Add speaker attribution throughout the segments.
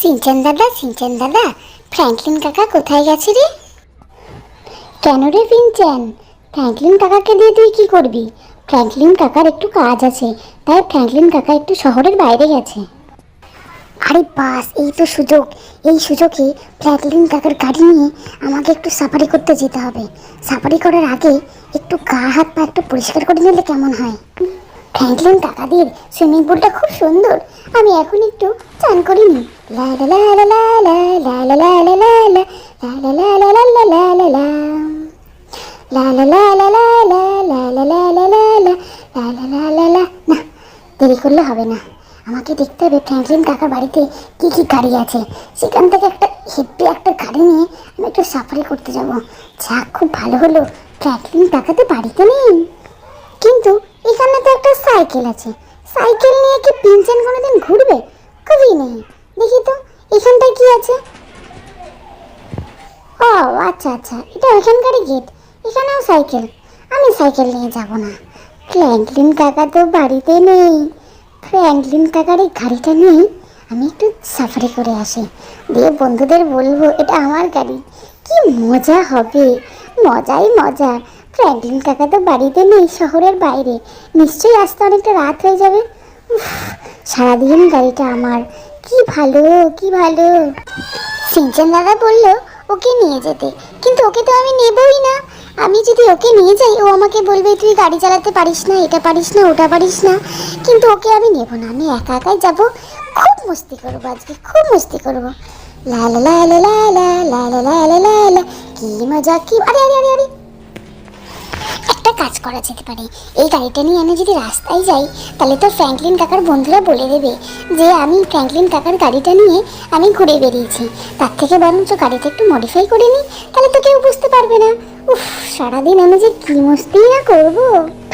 Speaker 1: Shinchan দাদা Shinchan দাদা, Franklin কাকা কোথায় গেছে রে? কেন রে ফিনচান ফ্র্যাঙ্কলিন কাকাকে দিয়ে তুই কি করবি? ফ্র্যাঙ্কলিন কাকার একটু কাজ আছে, তাই ফ্র্যাঙ্কলিন কাকা একটু শহরের বাইরে গেছে। আরে বাস, এই তো সুযোগ। এই সুযোগে ফ্র্যাঙ্কলিন কাকার গাড়ি নিয়ে আমাকে একটু সাফারি করতে যেতে হবে। সাফারি করার আগে একটু গা হাত পা একটু পরিষ্কার করে নিলে কেমন হয়? ফ্র্যাঙ্কলিন টাকা দিয়ে সুইমিং পুলটা খুব সুন্দর আমি এখন একটু চান করে নিই না দেরি করলে হবে না আমাকে দেখতে হবে ফ্র্যাঙ্কলিন কাকার বাড়িতে কি কি গাড়ি আছে সেখান থেকে একটা হেপি একটা গাড়ি নিয়ে আমি একটু সাফারি করতে যাব যা খুব ভালো হলো ফ্র্যাঙ্কলিন কাকা তো বাড়িতে নেই কিন্তু এখানে তো একটা সাইকেল আছে। সাইকেল নিয়ে কি পিনচেন কোনোদিন ঘুরবে? কবি নেই দেখি তো, এখানটায় কি আছে? ও আচ্ছা আচ্ছা এটা ওখানকারই গেট। এখানেও সাইকেল। আমি সাইকেল নিয়ে যাব না। ফ্র্যাঙ্কলিন কাকা তো বাড়িতে নেই। ফ্র্যাঙ্কলিন কাকার এই গাড়িটা নিয়ে আমি একটু সাফারি করে আসি। দিয়ে বন্ধুদের বলব, এটা আমার গাড়ি। কি মজা হবে। মজাই মজা। ফ্র্যাঙ্কলিন কাকা তো বাড়িতে নেই শহরের বাইরে নিশ্চয়ই আসতে অনেকটা রাত হয়ে যাবে সারাদিন গাড়িটা আমার কি ভালো কি ভালো সিনচান দাদা বলল ওকে নিয়ে যেতে কিন্তু ওকে তো আমি নেবই না আমি যদি ওকে নিয়ে যাই ও আমাকে বলবে তুই গাড়ি চালাতে পারিস না এটা পারিস না ওটা পারিস না কিন্তু ওকে আমি নেব না আমি একা একাই যাব খুব মস্তি করব আজকে খুব মস্তি করব লা লা লা লা লা লা লা লা লা লা লা কি মজা কি আরে আরে আরে আরে কাজ করা যেতে পারে। এই গাড়িটা নিয়ে আমি যদি রাস্তায় যাই, তাহলে তো ফ্র্যাঙ্কলিন কাকার বন্ধুরা বলে দেবে যে, আমি ফ্র্যাঙ্কলিন কাকার গাড়িটা নিয়ে আমি ঘুরে বেরিয়েছি তার থেকে বরঞ্চ গাড়িটা একটু মডিফাই করে নিই, তাহলে তো কেউ বুঝতে পারবে না। উফ, সারাদিন আমি যে কি মস্তি না করব?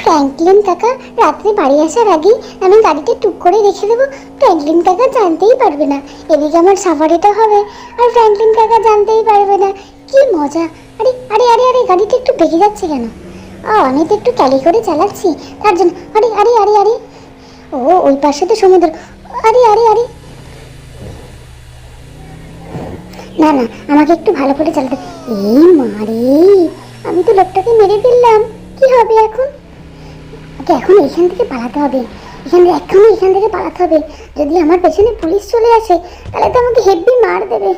Speaker 1: ফ্র্যাঙ্কলিন কাকা রাত্রে বাড়ি আসার আগেই আমি গাড়িটা টুক করে রেখে দেবো। ফ্র্যাঙ্কলিন কাকা জানতেই পারবে না। এদিকে আমার সাফারিটা হবে আর ফ্র্যাঙ্কলিন কাকা জানতেই পারবে না। কি মজা! আরে আরে আরে আরে, গাড়িটা একটু বেঁকে যাচ্ছে কেন? আমি তো একটু ক্যালি করে চালাচ্ছি। তার জন্য, আরে আরে আরে আরে। ও, ওই পাশে তো সমুদ্র। আরে আরে আরে। না না, আমাকে একটু ভালো করে চালাতে এই মারে আমি তো লোকটাকে মেরে ফেললাম। কি হবে এখন? ওকে, এখন এখান থেকে পালাতে হবে। এখান থেকে এখনই এখান থেকে পালাতে হবে। যদি আমার পেছনে পুলিশ চলে আসে, তাহলে তো আমাকে হেভি মার দেবে।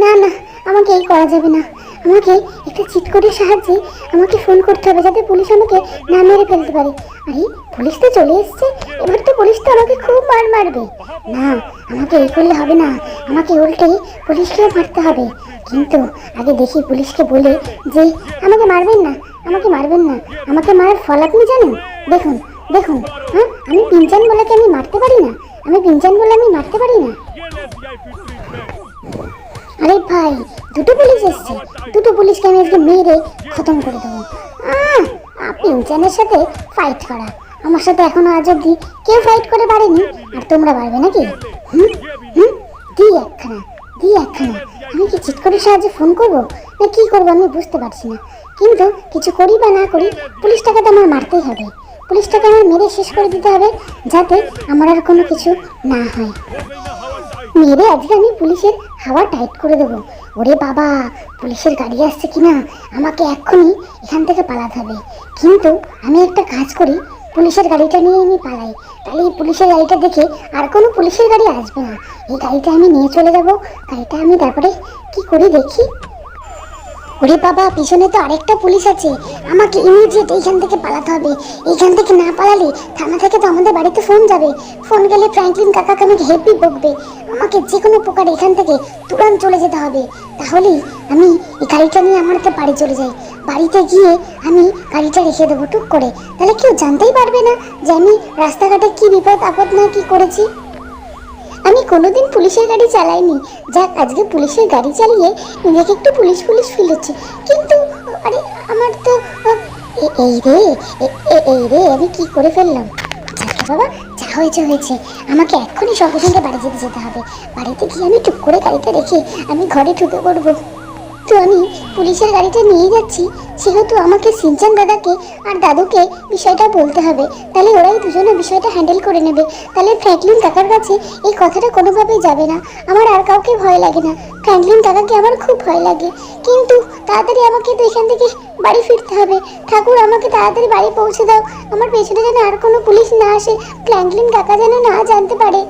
Speaker 1: না না, আমাকে এই করা যাবে না। আমাকে একটা চিটকটির সাহায্যে আমাকে ফোন করতে হবে যাতে পুলিশ আমাকে না মেরে ফেলতে পারে। আরে, পুলিশ তো চলে এসছে। এবার তো পুলিশ তো আমাকে খুব মার মারবে। না, আমাকে এই করলে হবে না। আমাকে উল্টে পুলিশকেও মারতে হবে। কিন্তু আগে দেখি পুলিশকে বলে যে, আমাকে মারবেন না, আমাকে মারবেন না। আমাকে মারার ফল আপনি জানেন? দেখুন দেখুন হ্যাঁ? আমি পিনচান বলে আমি মারতে পারি না। আমি পিনচান বলে আমি মারতে পারি না। আরে ভাই দুটো পুলিশ এসছে। দুটো পুলিশকে আমি আজকে মেরে খতম করে দেবো। আহ, সাথে ফাইট করা। আমার সাথে এখনও আজ অব্দি কেউ ফাইট করে পারেনি। আর তোমরা পারবে নাকি? হুম? একখানা দি একখানা। আমি কি চিট করে সাহায্যে ফোন করব? না কি করব আমি বুঝতে পারছি না। কিন্তু কিছু করি বা না করি পুলিশটাকে তো আমার মারতেই হবে। পুলিশটাকে আমার মেরে শেষ করে দিতে হবে যাতে আমার আর কোনো কিছু না হয়। মেরে আজকে আমি পুলিশের হাওয়া টাইট করে দেবো। ওরে বাবা, পুলিশের গাড়ি আসছে কিনা? আমাকে এক্ষুনি এখান থেকে পালাতে হবে। কিন্তু আমি একটা কাজ করি, পুলিশের গাড়িটা নিয়ে আমি পালাই। তাহলে এই পুলিশের গাড়িটা দেখে আর কোনো পুলিশের গাড়ি আসবে না। এই গাড়িটা আমি নিয়ে চলে যাব। গাড়িটা আমি তারপরে কি করি দেখি। ওরে বাবা, পিছনে তো আরেকটা পুলিশ আছে। আমাকে ইমিডিয়েট এইখান থেকে পালাতে হবে। এইখান থেকে না পালালে থানা থেকে তো আমাদের বাড়িতে ফোন যাবে। ফোন গেলে ফ্র্যাঙ্কলিন কাকাকে আমাকে হেপি বকবে। আমাকে যে কোনো প্রকার এখান থেকে তুরন্ত চলে যেতে হবে। তাহলেই আমি এই গাড়িটা নিয়ে আমার তো বাড়ি চলে যাই। বাড়িতে গিয়ে আমি গাড়িটা রেখে দেবো টুক করে। তাহলে কেউ জানতেই পারবে না যে আমি রাস্তাঘাটে কি বিপদ আপদ না কি করেছি। আমি কোনোদিন পুলিশের গাড়ি চালাইনি। যাক, আজকে পুলিশের গাড়ি চালিয়ে নিজেকে একটু পুলিশ পুলিশ ফিল হচ্ছে। কিন্তু, আরে, আমার তো এই রে এই রে, আমি কি করে ফেললাম? বাবা, যা হয়েছে হয়েছে। আমাকে এক্ষুনি সঙ্গে সঙ্গে বাড়ি যেতে যেতে হবে। বাড়িতে গিয়ে আমি চুপ করে গাড়িটা রেখে আমি ঘরে ঢুকে পড়ব। যেহেতু আমি পুলিশের গাড়িটা নিয়ে যাচ্ছি। সেহেতু আমাকে সিনচান দাদাকে আর দাদুকে বিষয়টা বলতে হবে। তাহলে ওরাই দুজনে বিষয়টা হ্যান্ডেল করে নেবে। তাহলে ফ্র্যাঙ্কলিন কাকার কাছে এই কথাটা কোনোভাবেই যাবে না। আমার আর কাউকে ভয় লাগে না। ফ্র্যাঙ্কলিন কাকাকে আমার খুব ভয় লাগে। কিন্তু তাড়াতাড়ি আমাকে তো এখান থেকে বাড়ি ফিরতে হবে। ঠাকুর, আমাকে তাড়াতাড়ি বাড়ি পৌঁছে দাও। আমার পেছনে যেন আর কোনো পুলিশ না আসে। ফ্র্যাঙ্কলিন কাকা যেন না জানতে পারে।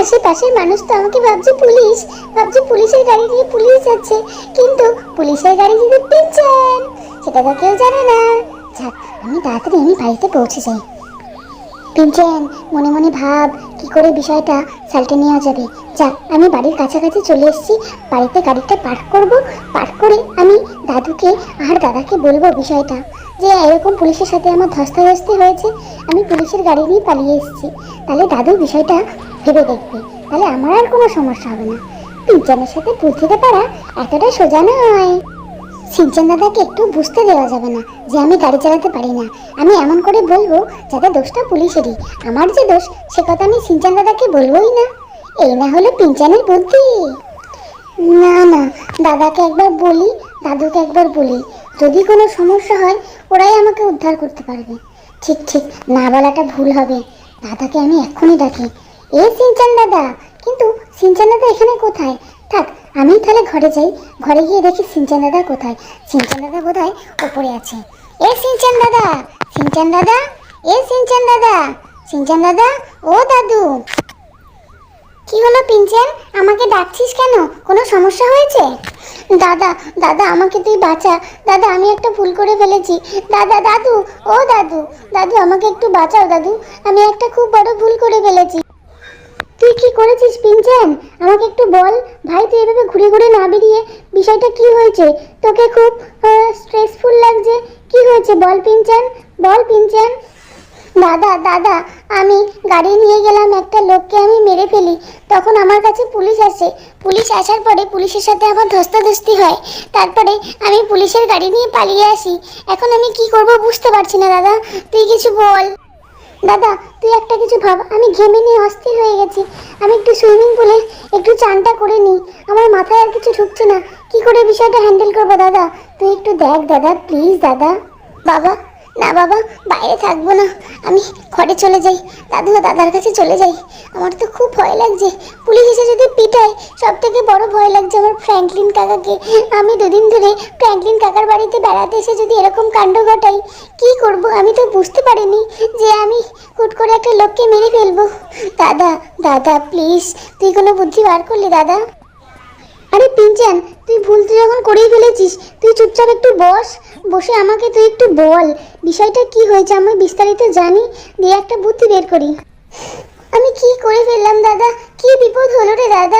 Speaker 1: আশেপাশের মানুষ তো আমাকে ভাবছে পুলিশ। ভাবছে পুলিশের গাড়ি দিয়ে পুলিশ যাচ্ছে। কিন্তু পুলিশের গাড়ি যদি পিনছেন সেটা তো কেউ জানে না। যাক, আমি তাড়াতাড়ি আমি বাড়িতে পৌঁছে যাই। পিনচেন মনে মনে ভাব কি করে বিষয়টা সাল্টে নেওয়া যাবে। যাক, আমি বাড়ির কাছাকাছি চলে এসেছি। বাড়িতে গাড়িটা পার্ক করব। পার্ক করে আমি দাদুকে, আর দাদাকে বলব বিষয়টা। যে এরকম পুলিশের সাথে আমার ধস্তাধস্তি হয়েছে। আমি পুলিশের গাড়ি নিয়ে পালিয়ে এসেছি। তাহলে দাদু বিষয়টা ভেবে দেখবে, তাহলে আমার আর কোনো সমস্যা হবে না। পিনচানের সাথে বুঝতে পারা এতটা সোজা নয়। সিনচান দাদাকে একটু বুঝতে দেওয়া যাবে না যে আমি গাড়ি চালাতে পারি না। আমি এমন করে বলব যাতে দোষটা পুলিশেরই। আমার যে দোষ, সে কথা আমি সিনচান দাদাকে বলবোই না। এই না হলো পিনচানের বুদ্ধি। না না, দাদাকে একবার বলি, দাদুকে একবার বলি। যদি কোনো সমস্যা হয়, ওরাই আমাকে উদ্ধার করতে পারবে। ঠিক ঠিক, না বলাটা ভুল হবে। দাদাকে আমি এক্ষুনি ডাকি। এ সিনচান দাদা। কিন্তু সিনচান দাদা এখানে কোথায়? থাক আমি তাহলে ঘরে যাই। ঘরে গিয়ে দেখি সিনচান দাদা কোথায়। সিনচান দাদা কোথায় ওপরে আছে। এ সিনচান দাদা! সিনচান দাদা! এ সিনচান দাদা! সিনচান দাদা! ও দাদু! কি হলো পিঞ্চেন আমাকে ডাকছিস কেন? কোনো সমস্যা হয়েছে? দাদা দাদা, আমাকে তুই বাঁচা। দাদা, আমি একটা ভুল করে ফেলেছি। দাদা, দাদু, ও দাদু। দাদু, আমাকে একটু বাঁচাও, দাদু। আমি একটা খুব বড় ভুল করে ফেলেছি। তুই কি করেছিস পিঞ্চেন আমাকে একটু বল। ভাই, তুই এভাবে ঘুরে ঘুরে না বেরিয়ে বিষয়টা কি হয়েছে? তোকে খুব স্ট্রেসফুল লাগছে। কি হয়েছে বল পিঞ্চেন বল পিঞ্চেন দাদা দাদা, আমি গাড়ি নিয়ে গেলাম, একটা লোককে আমি মেরে ফেলি। তখন আমার কাছে পুলিশ আসে। পুলিশ আসার পরে পুলিশের সাথে আমার ধস্তাধস্তি হয়। তারপরে আমি পুলিশের গাড়ি নিয়ে পালিয়ে আসি। এখন আমি কি করব বুঝতে পারছি না, দাদা। তুই কিছু বল। দাদা, তুই একটা কিছু ভাব, আমি ঘেমে নিয়ে অস্থির হয়ে গেছি। আমি একটু সুইমিং পুলে একটু চানটা করে নিই। আমার মাথায় আর কিছু ঢুকছে না। কি করে বিষয়টা হ্যান্ডেল করব দাদা? তুই একটু দেখ দাদা, প্লিজ দাদা। বাবা, না বাবা, বাইরে থাকব না। আমি ঘরে চলে যাই। দাদু দাদার কাছে চলে যাই। আমার তো খুব ভয় লাগছে। পুলিশ এসে যদি পিটায় সব থেকে বড় ভয় লাগছে আমার ফ্র্যাঙ্কলিন কাকাকে। আমি দুদিন ধরে ফ্র্যাঙ্কলিন কাকার বাড়িতে বেড়াতে এসে যদি এরকম কাণ্ড ঘটাই, কি করব আমি তো বুঝতে পারিনি যে আমি হুট করে একটা লোককে মেরে ফেলব। দাদা দাদা প্লিজ তুই কোনো বুদ্ধি বার করলি, দাদা। আরে পিঞ্চান তুই ভুল তুই যখন করেই ফেলেছিস, তুই চুপচাপ একটু বস, বসে আমাকে তুই একটু বল, বিষয়টা কি হয়েছে আমি বিস্তারিত জানি, দিয়ে একটা বুদ্ধি বের করি। আমি কি করে ফেললাম, দাদা? কি বিপদ হলো রে, দাদা?